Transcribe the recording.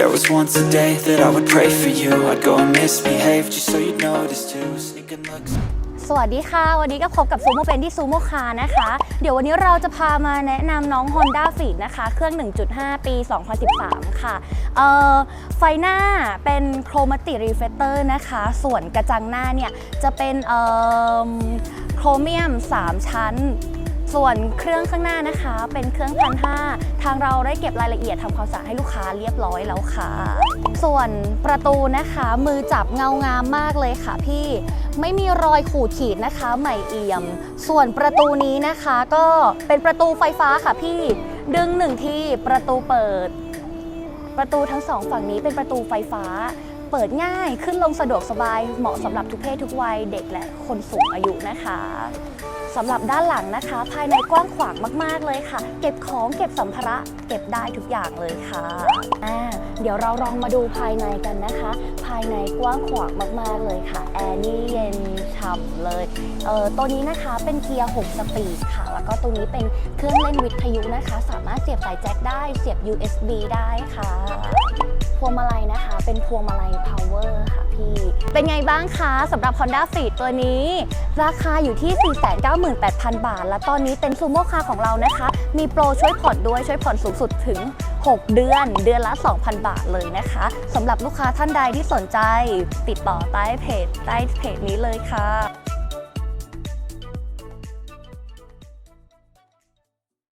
There was once a day that I would pray for you I'd go and misbehave just so you'd notice too Sneaking looks สวัสดีค่ะ วันนี้ก็พบกับซูโม่เป็นที่ซูโม่คานะคะ เดี๋ยววันนี้เราจะพามาแนะนำน้อง Honda f e e d นะคะ เครื่อง 1.5 ปี 2013 ค่ะ เอ่อ ไฟหน้าเป็นโครมาติรีเฟเตอร์นะคะ ส่วนกระจังหน้าเนี่ย จะเป็นเอ่อโครเมียม 3 ชั้น ส่วนเครื่องข้างหน้านะคะ เป็นเครื่องพันห้าทางเราได้เก็บรายละเอียดทำความสะอาดให้ลูกค้าเรียบร้อยแล้วค่ะ ส่วนประตูนะคะมือจับเงางามมากเลยค่ะพี่ไม่มีรอยขูดขีดนะคะใหม่เอี่ยม ส่วนประตูนี้นะคะก็เป็นประตูไฟฟ้าค่ะพี่ ดึงหนึ่งที่ประตูเปิด ประตูทั้งสองฝั่งนี้เป็นประตูไฟฟ้า เปิดง่ายขึ้นลงสะดวกสบาย เหมาะสำหรับทุกเพศทุกวัยเด็กและคนสูงอายุนะคะสำหรับด้านหลังนะคะ ภายในกว้างขวางมาก ๆ เลยค่ะ เก็บของเก็บสัมภาระเก็บได้ทุกอย่างเลยค่ะอ่าเดี๋ยวเราลองมาดูภายในกันนะคะ ภายในกว้างขวางมาก ๆ เลยค่ะ แอร์นี่เย็นฉ่ำเลยเออตัวนี้นะคะเป็นเกียร์ 6 สปีดค่ะ แล้วก็ตัวนี้เป็นเครื่องเล่นวิทยุนะคะ สามารถเสียบสายแจ็คได้เสียบ USB ได้ค่ะ พวงมาลัยนะคะ เป็นพวงมาลัย power ค่ะพี่ เป็นไงบ้างคะสำหรับ Honda f e e d ตัวนี้ ราคาอยู่ที่ 498,000 บาท และตอนนี้เป็นซูโม่คาของเรานะคะ มีโปรช่วยผ่อนด้วยช่วยผ่อนสูงสุดถึง 6 เดือน เดือนละ 2,000 บาทเลยนะคะสำหรับลูกค้าท่านใดที่สนใจ ติดต่อใต้เพจใต้เพจนี้เลยค่ะ